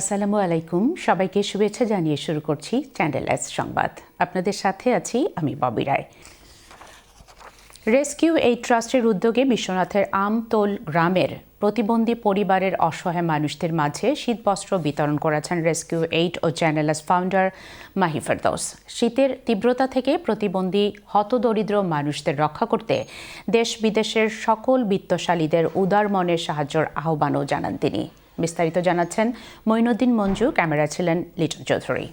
আসসালামু আলাইকুম। সবাইকে শুভেচ্ছা জানিয়ে শুরু করছি চ্যানেল এস সংবাদ। আপনাদের সাথে আছি আমি ববি রায়। রেস্কিউ এই ট্রাস্টের উদ্যোগে বিশ্বনাথের আমতোল গ্রামের প্রতিবন্ধী পরিবারের অসহায় মানুষদের মাঝে শীতবস্ত্র বিতরণ করেছেন রেস্কিউ এইট ও channel S founder Mahi Ferdous. শীতের তীব্রতা থেকে প্রতিবন্ধী হতদরিদ্র মানুষদের রক্ষা করতে দেশ বিদেশের সকল বিত্তশালীদের উদার মনের সাহায্যের আহ্বানও জানান তিনি। বিস্তারিত জানাচ্ছেন মঈনুদ্দিন মঞ্জু ক্যামেরা ছিলেন লিটন চৌধুরী।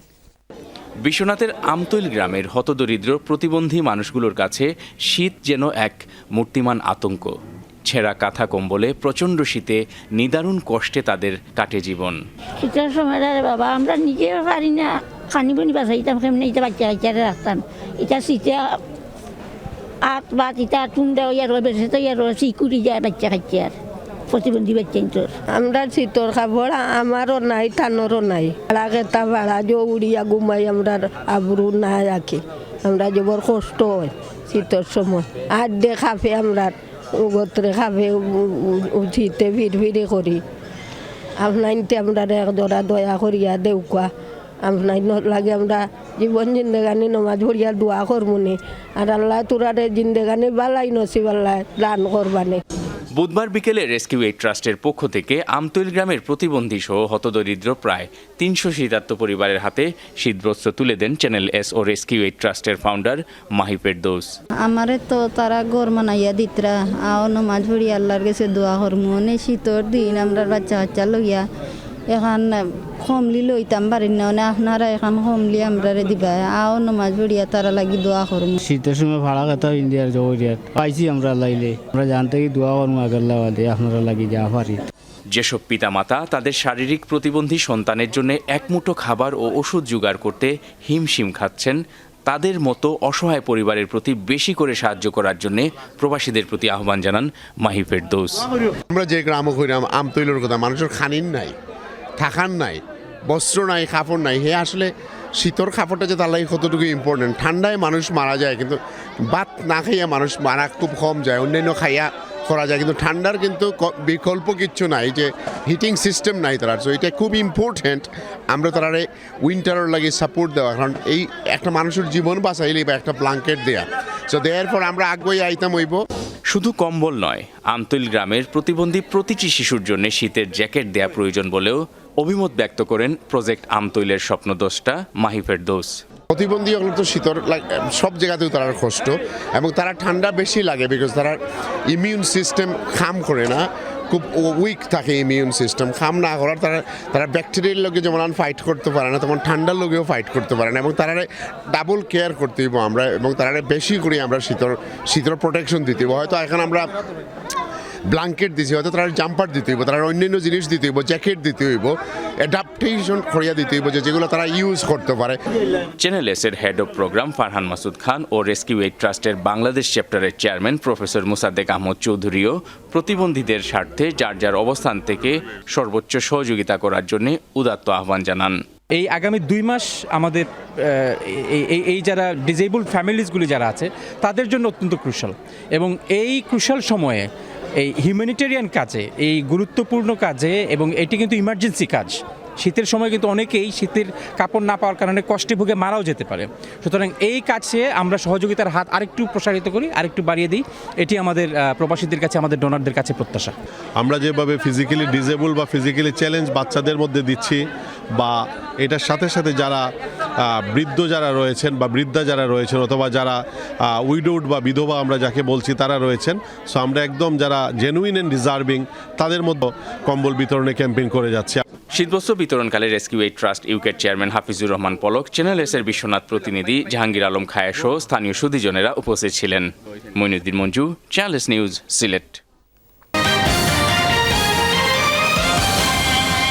বিশ্বনাথের আমতৈল গ্রামের হতদরিদ্র প্রতিবন্ধী মানুষগুলোর কাছে শীত যেন এক মূর্তিমান আতঙ্ক। ছেঁড়া কাঁথা কম্বলে প্রচণ্ড শীতে নিদারুণ কষ্টে তাদের কাটে জীবন। শীতের সময় বাবা আমরা নিজেও পারি না। খানি বনি বাঁচাইতাম কেমনি এটা বাচ্চা কাচ্চারে রাখতাম এটা শীতে আত বাত এটা টুন্ডা ইয়ার বেশি তো ইয়ার চিকুরি যায় বাচ্চা কাচ্চার। প্রতিবন্ধী তোর? আমরা শীতর কাপড় আমারও নাই, থানোরও নাই। ভাড়া তা ভাড়া যে উড়িয়া ঘুমাই, আমরা আবরু না রাখি। আমরা যে কষ্ট হয় শীতর সময়। আর দে খাফে আমরা, গোত্রে খাফে শীতে ভিড় ভিড়ে করি। আপনাইতে আমরা দরা দয়া করিয়া দেউকা আপনাই লাগে আমরা জীবন জিন্দেগানি, নমাজ ভরিয়া দোয়া করমুনি। আর আল্লাহ তোরারে জিন্দেগানি বালাই, নসিব আল্লাহ দান করবানে। বুধবার বিকেলে রেস্কিউ এইড ট্রাস্টের পক্ষ থেকে আমতৈল গ্রামের প্রতিবন্ধী সহ হতদরিদ্র প্রায় তিনশো শীতার্থ পরিবারের হাতে শীতবস্ত্র তুলে দেন চ্যানেল এস ও রেস্কিউ এইড ট্রাস্টের ফাউন্ডার মাহিপের দোষ। আমারে তো তারা গর মানাইয়া দিতরা। আও নমাজ পড়ি আল্লাহর গেছে দোয়া হরমোনে শীতর দিন আমরা বাচ্চা বাচ্চা লইয়া এখন কমলি লইতাম পারি না মানে আপনারা এখন কমলি আমরা দিবা। আও নমাজ পড়িয়া তারা লাগি দোয়া করমু। শীতের সময় ভাড়া কথা ইন্ডিয়ার জগরিয়াত। পাইছি আমরা লাইলে। আমরা জানতে কি দোয়া করব আগের লাগালে আপনারা লাগি যা পারি। যেসব পিতামাতা তাদের শারীরিক প্রতিবন্ধী সন্তানের জন্য একমুঠো খাবার ও ওষুধ জোগাড় করতে হিমশিম খাচ্ছেন তাদের মতো অসহায় পরিবারের প্রতি বেশি করে সাহায্য করার জন্য প্রবাসীদের প্রতি আহ্বান জানান মাহিফের দোষ আমরা যে গ্রাম কইরাম আম তৈলর কথা মানুষের খানিন নাই। থাকার নাই, বস্ত্র নাই, কাপড় নাই। হে আসলে শীতর কাপড়টা যে তার লাগে কতটুকু ইম্পর্টেন্ট ঠান্ডায় মানুষ মারা যায়, কিন্তু ভাত না খাইয়া মানুষ মারা খুব কম যায়, অন্যান্য খাইয়া করা যায়, কিন্তু ঠান্ডার কিন্তু বিকল্প কিচ্ছু নাই যে হিটিং সিস্টেম নাই তার সো এটা খুব ইম্পর্টেন্ট আমরা তারারে উইন্টারের লাগে সাপোর্ট দেওয়া। কারণ এই একটা মানুষের জীবন বাঁচাইলে বা একটা ব্লাঙ্কেট দেয়া। সো দেওয়ার পর আমরা আগ্রহী আইতাম হইব। শুধু কম্বল নয়, আমতুল গ্রামের প্রতিবন্ধী প্রতিটি শিশুর জন্য শীতের জ্যাকেট দেয়া প্রয়োজন বলেও অভিমত ব্যক্ত করেন প্রজেক্ট আমতৈলের স্বপ্নদোষটা মাহিফের দোষ প্রতিবন্ধী হলো তো শীতর লাগ- সব জায়গাতেও তারা কষ্ট এবং তারা ঠান্ডা বেশি লাগে বিকজ তারা ইমিউন সিস্টেম খাম করে না, খুব উইক থাকে ইমিউন সিস্টেম খাম না করার তারা তারা ব্যাকটেরিয়ার লোকে যেমন ফাইট করতে পারে না, তেমন ঠান্ডার লোকেও ফাইট করতে পারে না এবং তারা ডাবল কেয়ার করতে হইব আমরা এবং তারা বেশি করে আমরা শীতর শীতর প্রোটেকশন দিতে হয়তো এখন আমরা ব্লাঙ্কেট দিছি হয়তো তারা জাম্পার দিতে হইব তারা অন্যান্য জিনিস দিতে হইব জ্যাকেট দিতে হইব অ্যাডাপ্টেশন করিয়া দিতে হইব যে যেগুলো তারা ইউজ করতে পারে। চ্যানেল এসের head of programme Farhan Masud Khan O rescue aid ট্রাস্টের বাংলাদেশ চ্যাপ্টারের চেয়ারম্যান প্রফেসর মুসাদ্দেক আহমদ চৌধুরীও প্রতিবন্ধীদের স্বার্থে যার যার অবস্থান থেকে সর্বোচ্চ সহযোগিতা করার জন্য উদাত্ত আহ্বান জানান। এই আগামী দুই মাস আমাদের এই এই- এই যারা ডিজেবল ফ্যামিলিজগুলি যারা আছে তাদের জন্য অত্যন্ত ক্রুশাল এবং এই ক্রুশাল সময়ে এই হিউম্যানিটেরিয়ান কাজে, এই গুরুত্বপূর্ণ কাজে এবং এটি কিন্তু ইমার্জেন্সি কাজ। শীতের সময় কিন্তু অনেকেই শীতের কাপড় না পাওয়ার কারণে কষ্টে ভুগে মারাও যেতে পারে। সুতরাং এই কাজে আমরা সহযোগিতার হাত আরেকটু প্রসারিত করি, আরেকটু বাড়িয়ে দিই। এটি আমাদের প্রবাসীদের কাছে, আমাদের ডোনারদের কাছে প্রত্যাশা। আমরা যেভাবে ফিজিক্যালি ডিজেবল বা ফিজিক্যালি চ্যালেঞ্জ বাচ্চাদের মধ্যে দিচ্ছি বা এটার সাথে সাথে যারা বৃদ্ধ যারা রয়েছেন বা বৃদ্ধা যারা রয়েছেন অথবা যারা উইডোড বা বিধবা আমরা যাকে বলছি তারা রয়েছেন। সো আমরা একদম যারা জেনুইন অ্যান্ড ডিজার্ভিং তাদের মধ্যে কম্বল বিতরণে ক্যাম্পেইন করে যাচ্ছি। শীতবস্ত্র বিতরণকালে রেস্কিউ এইড ট্রাস্ট ইউকের চেয়ারম্যান হাফিজুর রহমান পলক চ্যানেল এসের বিশ্বনাথ প্রতিনিধি জাহাঙ্গীর আলম খায়া সহ স্থানীয় সুদীজনেরা উপস্থিত ছিলেন। Moinuddin Manju channel S news Sylhet